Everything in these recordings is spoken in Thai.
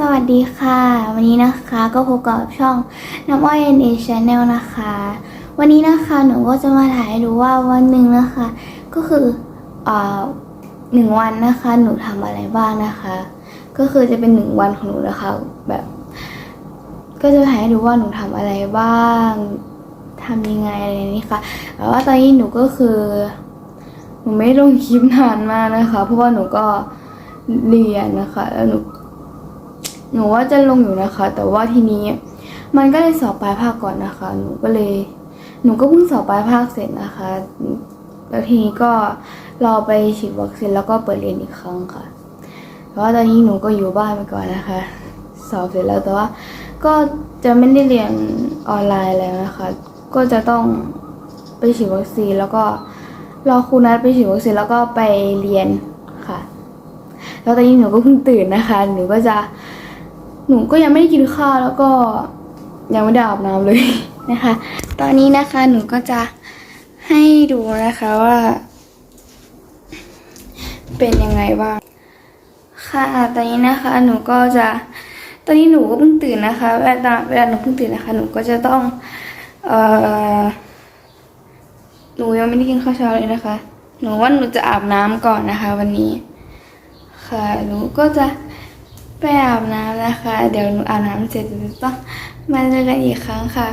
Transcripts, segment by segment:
สวัสดีค่ะ วันนี้นะคะก็พบกับช่องน้ำอ้อย NA Channel นะคะ วันนี้นะคะหนูก็จะมาถ่ายให้ดูว่าวันหนึ่งนะคะ ก็คืออ่าหนึ่งวันนะคะ หนูทำอะไรบ้างนะคะ ก็คือจะเป็นหนึ่งวันของหนูนะคะแบบ ก็จะถ่ายให้ดูว่าหนูทำอะไรบ้างทำยังไงอะไรนี้ค่ะแต่ว่าตอนนี้หนูก็คือหนูไม่ลงคลิปนานมากนะคะ เพราะว่าหนูก็เรียนนะคะ แล้วหนู หนูว่าจะลงอยู่นะคะ แต่ว่าทีนี้ มันก็เลยสอบปลายภาคก่อนนะคะ หนูก็เลย หนูก็เพิ่งสอบปลายภาคเสร็จนะคะ แล้วทีนี้ก็รอไปฉีดวัคซีนแล้วก็เปิดเรียนอีกครั้งค่ะ แต่ว่าตอนนี้หนูก็อยู่บ้านไปก่อนนะคะ สอบเสร็จแล้วแต่ว่า ก็จะไม่ได้เรียนออนไลน์แล้วนะคะ ก็จะต้องไปฉีดวัคซีนแล้วก็รอครูนัดไปฉีดวัคซีนแล้วก็ไปเรียนค่ะ แล้วตอนนี้หนูก็เพิ่งตื่นนะคะ หนูก็จะ หนูก็ยังไม่ได้กินข้าวแล้วก็ยังไม่ได้อาบน้ำเลยนะคะ ตอนนี้นะคะหนูก็จะให้ดูนะคะว่า เป็นยังไงบ้าง ค่ะตอนนี้นะคะหนูก็จะ ตอนนี้หนูก็เพิ่งตื่นนะคะ เวลาเวลาหนูเพิ่งตื่นนะคะ หนูก็จะต้อง เอ่อ หนูยังไม่ได้กินข้าวเช้าเลยนะคะ หนูว่าหนูจะอาบน้ำก่อนนะคะ วันนี้ ค่ะหนูก็จะ ไปอาบน้ำนะคะ เดี๋ยวหนูอาบน้ำเสร็จหนูต้องมาเจอกันอีกครั้งค่ะ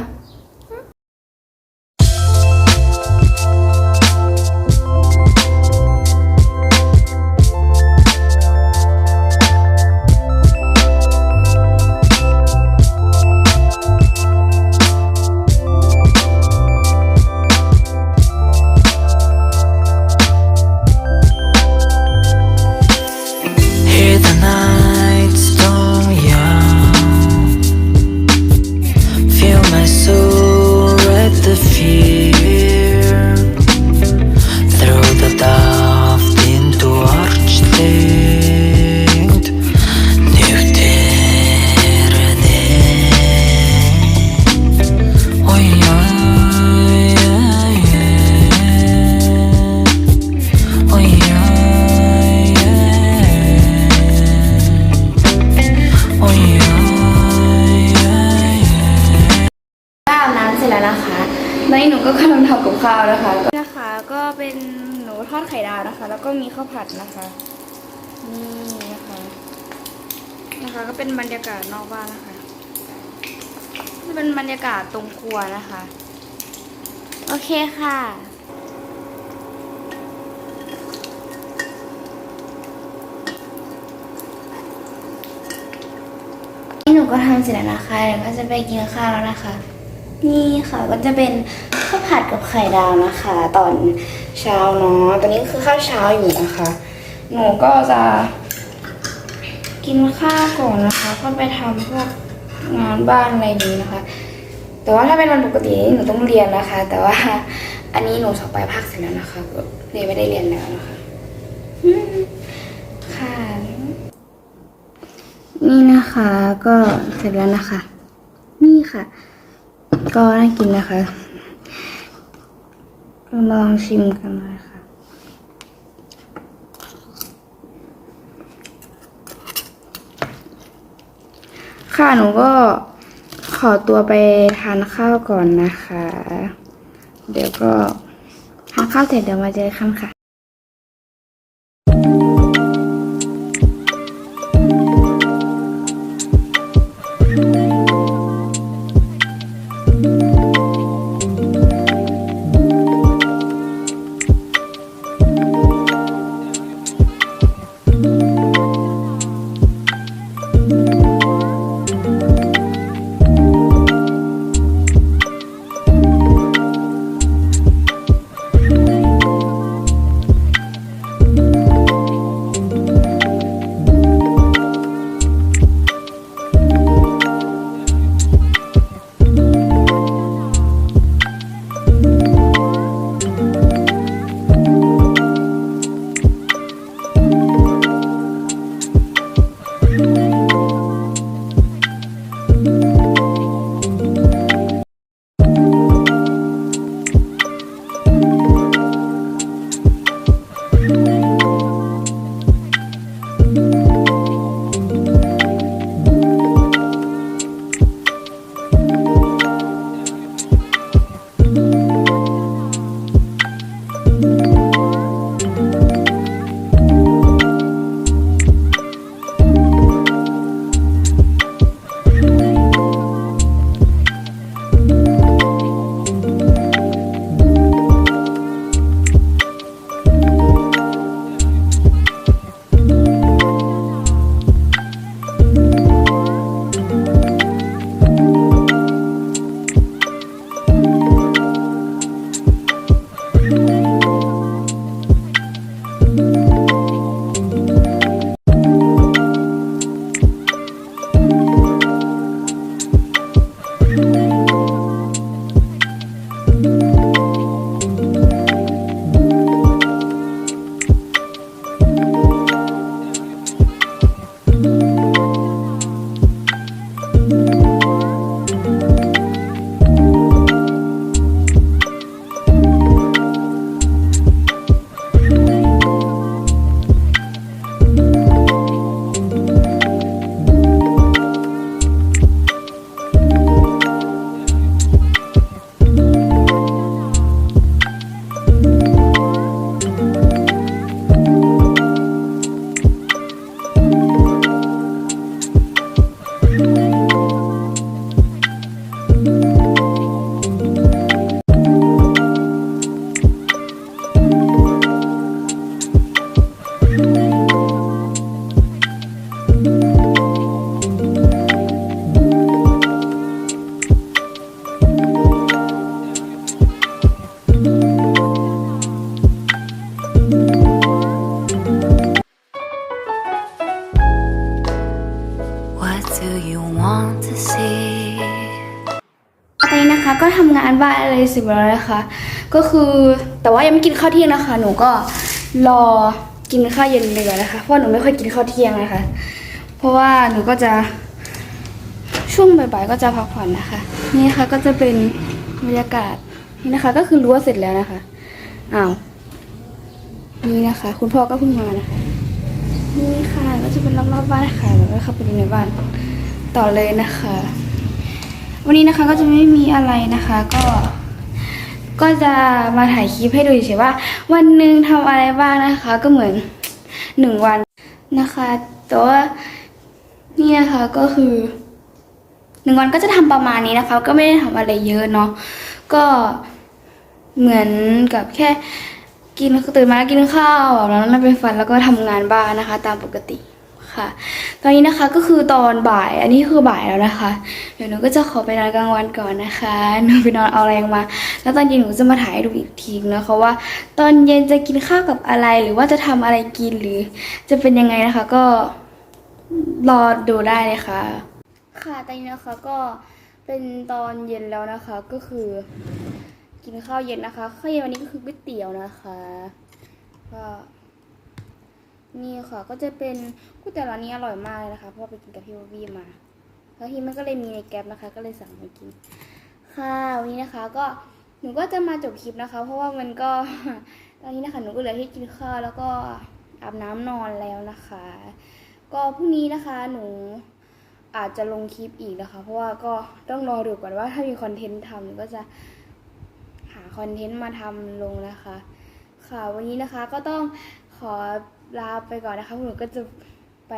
เสร็จแล้วนะคะตอนนี้หนูก็กำลังทำกับข้าวนะคะนะคะก็เป็นหนูทอดไข่ดาวนะคะ แล้วก็มีข้าวผัดนะคะนี่นะคะนะคะ ก็เป็นบรรยากาศนอกบ้านนะคะจะเป็นบรรยากาศตรงครัวนะคะ โอเคค่ะหนูก็ทำเสร็จแล้วนะคะเดี๋ยวก็จะไปกินข้าวแล้วนะคะ นี่ค่ะก็จะเป็นข้าวผัดกับไข่ดาวนะคะ ตอนเช้าเนาะตอนนี้คือข้าวเช้าอยู่นะคะ หนูก็จะ กินข้าวก่อนนะคะก็ไปทำพวกงานบ้านอะไรอย่นี้นะคะ แต่ว่าถ้าเป็นวันปกตินหนูต้องเรียนนะคะ แต่ว่าอันนี้หนูสอบไปภาคเสร็จแล้วนะคะก็เลยไม่ได้เรียนแล้วนะคะค่ะนี่นะคะก็เสร็จแล้วนะคะ นี่ค่ะ ก็น่ากินนะคะมาลองชิมกันเลยค่ะค่ะหนูก็ขอตัวไปทานข้าวก่อนนะคะ เดี๋ยวก็ทานข้าวเสร็จเดี๋ยวมาเจอกันค่ะานบ้านอะไรเสร็จหมดแล้วนะคะ ก็คือแต่ว่ายังไม่กินข้าวเที่ยงนะคะ หนูก็รอกินข้าวเย็นเลยนะคะ เพราะหนูไม่ค่อยกินข้าวเที่ยงนะคะ เพราะว่าหนูก็จะช่วงบ่ายๆก็จะพักผ่อนนะคะ นี่นะคะก็จะเป็นบรรยากาศนี่นะคะ ก็คือรั้วเสร็จแล้วนะคะอ้าวนี่นะคะ คุณพ่อก็เพิ่งมานะคะ นี่ค่ะก็จะเป็นรอบๆบ้านค่ะแล้วก็เข้าไปดูในบ้านต่อเลยนะคะ วันนี้นะคะก็จะไม่มีอะไรนะคะก็ก็จะมาถ่ายคลิปให้ดูเฉยๆว่า วันหนึ่งทำอะไรบ้างนะคะ ก็เหมือนหนึ่งวันนะคะแต่ว่านี่นะคะก็คือหนึ่งวันก็จะทำประมาณนี้นะคะ ก็ไม่ได้ทำอะไรเยอะเนาะก็เหมือนกับแค่กินตื่นมาแล้วกินข้าวอาบน้ำแล้วเป็นฟันแล้วก็ทำงานบ้านนะคะ ตามปกติ ค่ะ ตอนนี้นะคะก็คือตอนบ่าย อันนี้คือบ่ายแล้วนะคะ เดี๋ยวหนูก็จะขอไปนอนกลางวันก่อนนะคะ หนูไปนอนเอาแรงมา แล้วตอนเย็นหนูจะมาถ่ายดูอีกทีนะคะว่า ตอนเย็นจะกินข้าวกับอะไร หรือว่าจะทำอะไรกินหรือ จะเป็นยังไงนะคะ ก็รอดูได้เลยค่ะ ค่ะ ตอนนี้นะคะก็เป็นตอนเย็นแล้วนะคะ ก็คือ กินข้าวเย็นนะคะ ข้าวเย็นวันนี้ก็คือก๋วยเตี๋ยวนะคะ ก็ นี่ค่ะก็จะเป็นก๋วยเตี๋ยวร้านนี้อร่อยมากเลยนะคะ เพราะว่าไปกินกับพี่วบี้มาแล้วทีมันก็เลยมีในแก๊ปนะคะ ก็เลยสั่งมากิน ค่ะวันนี้นะคะก็หนูก็จะมาจบคลิปนะคะ เพราะว่ามันก็ตอนนี้นะคะหนูก็เหลือที่กินข้าวแล้วก็อาบน้ำนอนแล้วนะคะ ก็พรุ่งนี้นะคะหนูอาจจะลงคลิปอีกนะคะ เพราะว่าก็ต้องรอดูก่อนว่าถ้ามีคอนเทนต์ทำหนูก็จะหาคอนเทนต์มาทำลงนะคะ ค่ะวันนี้นะคะก็ต้อง ขอลาไปก่อนนะคะหนูก็จะไป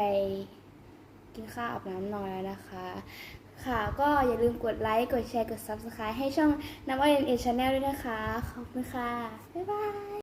กินข้าวอาบน้ำนอนแล้วนะคะ ค่ะก็อย่าลืมกดไลค์ กดแชร์ กด Subscribe ให้ช่องน้ำอ้อยเอชแนลด้วยนะคะ ขอบคุณค่ะ บ๊ายบาย